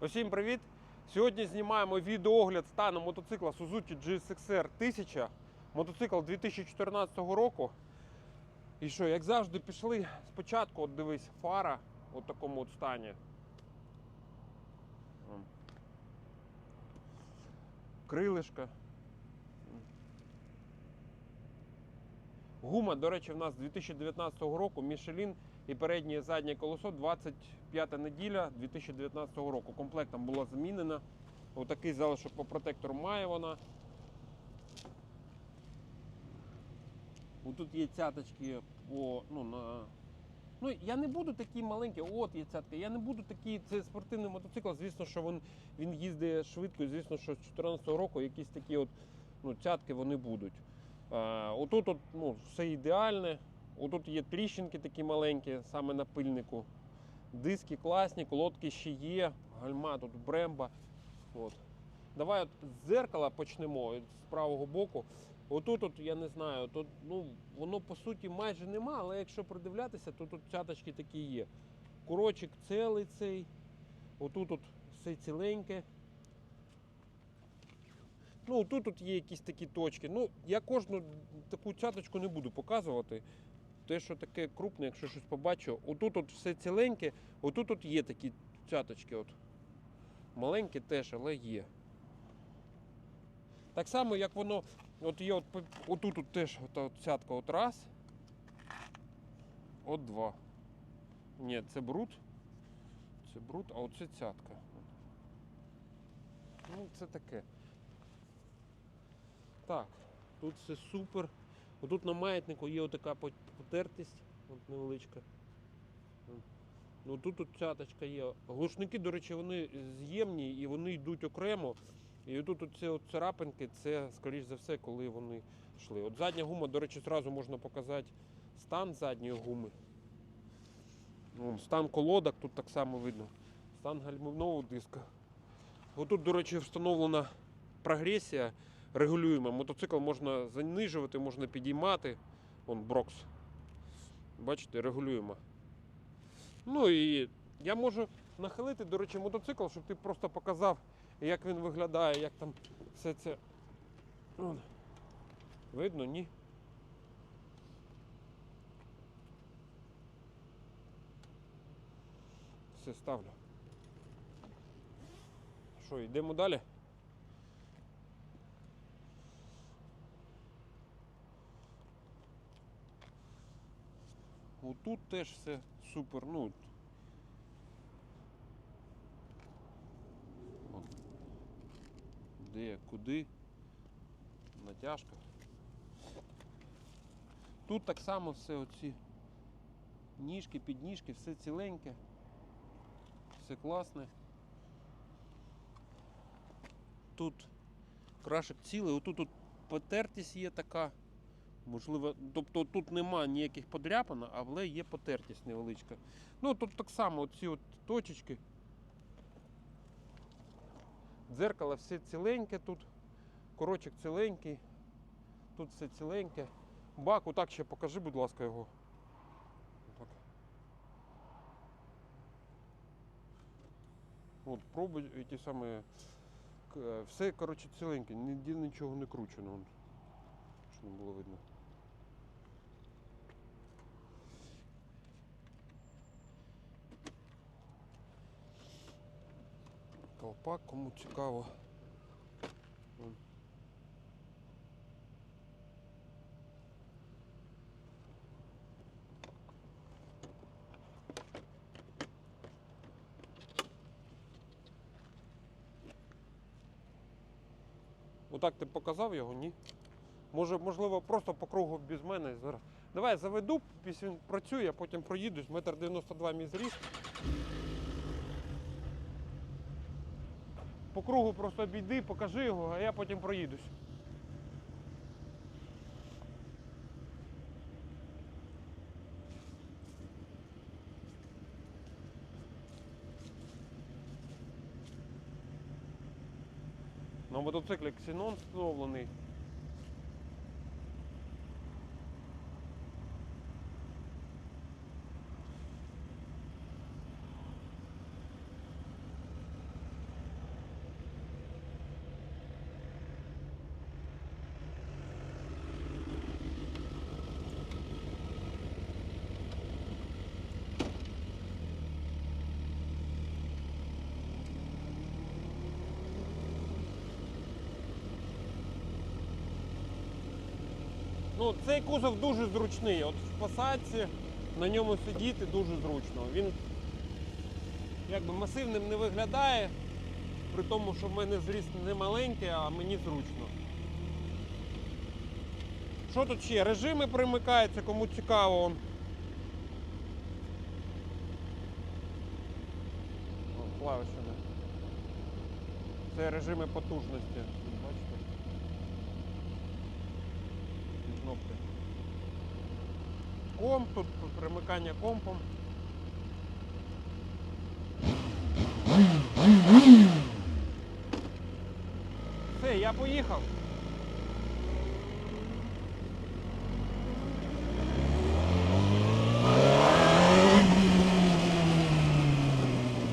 Усім привіт! Сьогодні знімаємо відеоогляд стану мотоцикла Suzuki GSXR 1000. Мотоцикл 2014 року. І що, як завжди, пішли спочатку, от дивись, фара у такому от стані. Крилишка. Гума, до речі, в нас 2019 року Michelin і переднє і заднє колесо 25 неділя 2019 року. Комплектом була замінена. Отакий залишок по протектору має вона. Тут є цяточки по, ну, на. Ну, я не буду такі маленькі, от є цятка. Я не буду такі, це спортивний мотоцикл. Звісно, що він, він їздить швидко, звісно, що з 2014 року якісь такі от, ну, цятки вони будуть. А, отут от, ну, все ідеальне. Отут є тріщинки такі маленькі, саме на пильнику. Диски класні, колодки ще є, гальма тут бремба. От. Давай от з дзеркала почнемо з правого боку. Отут, от, я не знаю, тут, ну, воно по суті майже нема, але якщо придивлятися, то тут цяточки такі є. Курочок цілий цей. Отут от все ціленьке. Ну, тут тут є якісь такі точки. Ну, я кожну таку цяточку не буду показувати. Те, що таке крупне, якщо щось побачу, отут от все ціленьке, отут от є такі цяточки. От. Маленькі теж, але є. Так само, як воно, от є от, отут от теж от, от цятка от раз. От два. Ні, це бруд. Це бруд, а оце цятка. Ну, це таке. Так, тут все супер. Отут на маятнику є отака потертість, от невеличка. Ну тут от цяточка є. Глушники, до речі, вони з'ємні і вони йдуть окремо. І тут оці от царапинки, це, скоріш за все, коли вони йшли. От задня гума, до речі, одразу можна показати стан задньої гуми. Вон, стан колодок тут так само видно. Стан гальмівного диска. Отут, до речі, встановлена прогресія регулюємо. Мотоцикл можна занижувати, можна підіймати. Вон брокс. Бачите, регулюємо. Ну і я можу нахилити, до речі, мотоцикл, щоб ти просто показав, як він виглядає, як там все це. Вон. Видно, ні? Все ставлю. Що, йдемо далі? Отут теж все супер. Ну. Де, куди? Натяжка. Тут так само все оці ніжки, підніжки, все ціленьке, все класне. Тут крашик цілий, отут тут потертість є така. Можливо, тобто тут нема ніяких подряпин, але є потертість невеличка. Ну тут так само ці от точечки. Дзеркало все ціленьке тут. Корочок ціленький. Тут все ціленьке. Бак, отак ще покажи, будь ласка, його. Так. От, пробуй ті самі. е, Все, коротше, ціленьке, ніде нічого не кручено. Щоб не було видно. Колпак, кому цікаво. Отак ти показав його, ні? Може, можливо, просто по кругу без мене зараз. Давай заведу, після він працює, а потім проїдусь. Метр 92 мій зріст. По кругу просто обійди, покажи його, а я потім проїдусь. На мотоциклі ксенон встановлений. Ну, цей кузов дуже зручний. От в посадці на ньому сидіти дуже зручно. Він якби масивним не виглядає, при тому, що в мене зріст не маленький, а мені зручно. Що тут ще? Режими примикаються, кому цікаво. О. Це режими потужності. Бачите? Ці Кнопки. Комп, примикання компом. Все, я поїхав.